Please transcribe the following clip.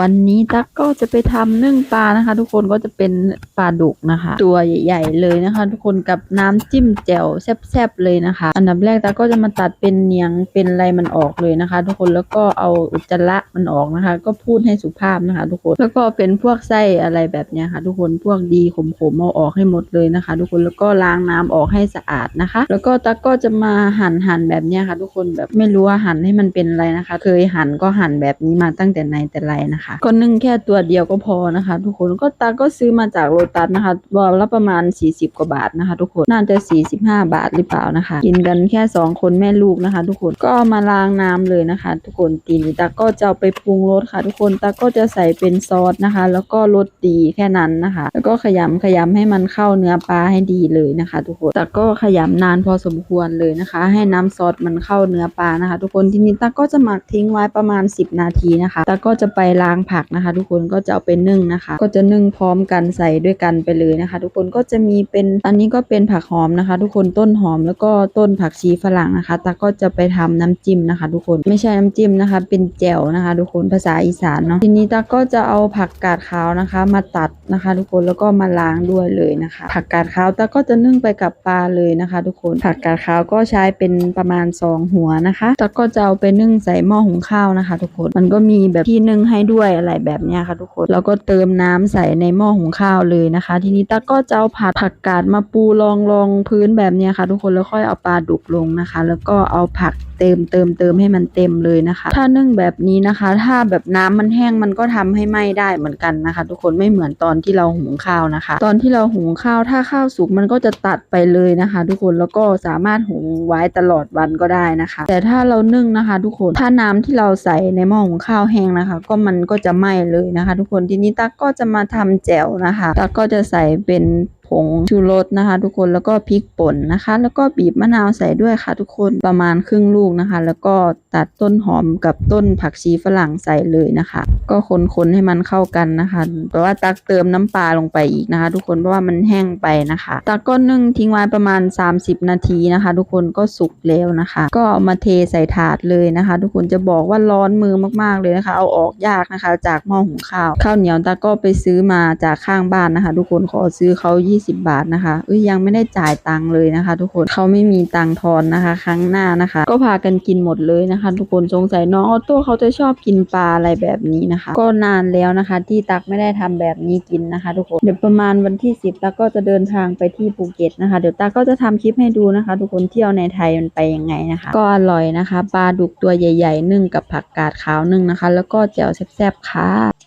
วันนี้ตั๊กก็จะไปทำนึ่งปลานะคะ ทุกคนก็จะเป็นปลาดุกนะคะ ตัวใหญ่ ๆ เลยนะคะ ทุกคนกับน้ำจิ้มแจ่วแซ่บๆเลยนะคะ อันดับแรกตั๊กก็จะมาตัดเป็นเนียงเป็นอะไรมันออกเลยนะคะ ทุกคนแล้วก็เอาอุจจาระมันออกนะคะ ก็พูดให้สุภาพนะคะ ทุกคนแล้วก็เป็นพวกไส้อะไรแบบเนี้ยค่ะ ทุกคนพวกดีขมๆเอาออกให้หมดเลยนะคะ ทุกคนแล้วก็ล้างน้ำออกให้สะอาดนะคะ แล้วก็ตั๊กก็จะมาหั่นหั่นแบบเนี้ยค่ะ ทุกคนแบบไม่รู้ว่าหั่นให้มันเป็นอะไรนะคะ เคยหั่นก็หั่นแบบนี้มาตั้งแต่ไหนแต่ไรนะคะก็นึ่งแค่ตัวเดียวก็พอนะคะ ทุกคนก็ตั๊กก็ซื้อมาจากโลตัสนะคะบอลละประมาณ 40 กว่าบาทนะคะ ทุกคนน่าจะ 45 บาทหรือเปล่านะคะ กินกันแค่ 2 คนแม่ลูกนะคะ ทุกคนก็มาล้างน้ำเลยนะคะ ทุกคนทีนี้ตั๊กก็จะไปปรุงรสค่ะ ทุกคนตั๊กก็จะใส่เป็นซอสนะคะ แล้วก็รสดีแค่นั้นนะคะ แล้วก็ขยำขยำให้มันเข้าเนื้อปลาให้ดีเลยนะคะ ทุกคนตั๊กก็ขยำนานพอสมควรเลยนะคะ ให้น้ำซอสมันเข้าเนื้อปลานะคะ ทุกคนทีนี้ตั๊กก็จะหมักทิ้งไว้ประมาณ 10 นาทีนะคะตั๊กก็จะไปล้างผักนะคะ ทุกคนก็จะเอาไปนึ่งนะคะ ก็จะนึ่งพร้อมกันใส่ด้วยกันไปเลยนะคะ ทุกคนก็จะมีเป็นอันนี้ก็เป็นผักหอมนะคะ ทุกคนต้นหอมแล้วก็ต้นผักชีฝรั่งนะคะตั๊กก็จะไปทำน้ำจิ้มนะคะ ทุกคนไม่ใช่น้ำจิ้มนะคะ เป็นแจ่วนะคะ ทุกคนภาษาอีสานเนาะทีนี้ตั๊กก็จะเอาผักกาดขาวนะคะ มาตัดนะคะ ทุกคนแล้วก็มาล้างด้วยเลยนะคะ ผักกาดขาวตั๊กก็จะนึ่งไปกับปลาเลยนะคะ ทุกคนผักกาดขาวก็ใช้เป็นประมาณสองหัวนะคะตั๊กก็จะเอาไปนึ่งใส่หม้อหุงข้าวนะคะ ทุกคนมันก็มีแบบที่นึ่งให้ด้วยอะไรแบบนี้ค่ะทุกคนแล้วก็เติมน้ำใส่ในหม้อหุงข้าวเลยนะคะ ทีนี้ตาก็จะเอาผัดผักกาดมาปูรองรองพื้นแบบนี้ค่ะ ทุกคนแล้วค่อยเอาปลาดุกลงนะคะ แล้วก็เอาผักเติมเติมเติมให้มันเต็มเลยนะคะ ถ้านึ่งแบบนี้นะคะ ถ้าแบบน้ำมันแห้งมันก็ทำให้ไหม้ได้เหมือนกันนะคะ ทุกคนไม่เหมือนตอนที่เราหุงข้าวนะคะ ตอนที่เราหุงข้าวถ้าข้าวสุกมันก็จะตัดไปเลยนะคะ ทุกคนแล้วก็สามารถหุงไว้ตลอดวันก็ได้นะคะ แต่ถ้าเรานึ่งนะคะ ทุกคนถ้าน้ำที่เราใส่ในหม้อหุงข้าวแห้งนะคะ ก็มันก็จะไหม้เลยนะคะ ทุกคนทีนี้ตั๊กก็จะมาทำแจ่วนะคะตั๊กก็จะใส่เป็น ผงชูรสนะคะ ทุกคนแล้วก็พริกป่นนะคะ แล้วก็บีบมะนาวใส่ด้วยค่ะ ทุกคนประมาณครึ่งลูกนะคะ แล้วก็ตัดต้นหอมกับต้นผักชีฝรั่งใส่เลยนะคะ ก็คนๆให้มันเข้ากันนะคะแต่ว่าตักเติมน้ำปลาลงไปอีกนะคะ ทุกคนเพราะว่ามันแห้งไปนะคะตักก็นึ่งทิ้งไว้ประมาณ 30 นาทีนะคะ ทุกคนก็สุกแล้วนะคะ ก็เอามาเทใส่ถาดเลยนะคะ ทุกคนจะบอกว่าร้อนมือมากๆเลยนะคะ เอาออกยากนะคะ จากหม้อหุงข้าวข้าวเหนียวตาก็ไปซื้อมาจากข้างบ้านนะคะ ทุกคนขอซื้อเขายี20 บาทนะคะเอ้ยยังไม่ได้จ่ายตังค์เลยนะคะ ทุกคนเขาไม่มีตังค์ทอนนะคะ ครั้งหน้านะคะ ก็พากันกินหมดเลยนะคะ ทุกคนสงสัยน้องออโต้เขาจะชอบกินปลาอะไรแบบนี้นะคะ ก็นานแล้วนะคะ ที่ตักไม่ได้ทำแบบนี้กินนะคะ ทุกคนเดี๋ยวประมาณวันที่ 10ตักก็จะเดินทางไปที่ภูเก็ตนะคะ เดี๋ยวตักก็จะทำคลิปให้ดูนะคะ ทุกคนเที่ยวในไทยมันไปยังไงนะคะ ก็อร่อยนะคะปลาดุกตัวใหญ่ๆนึ่งกับผักกาดขาวนึ่งนะคะ แล้วก็แจ่วแซ่บๆค่ะ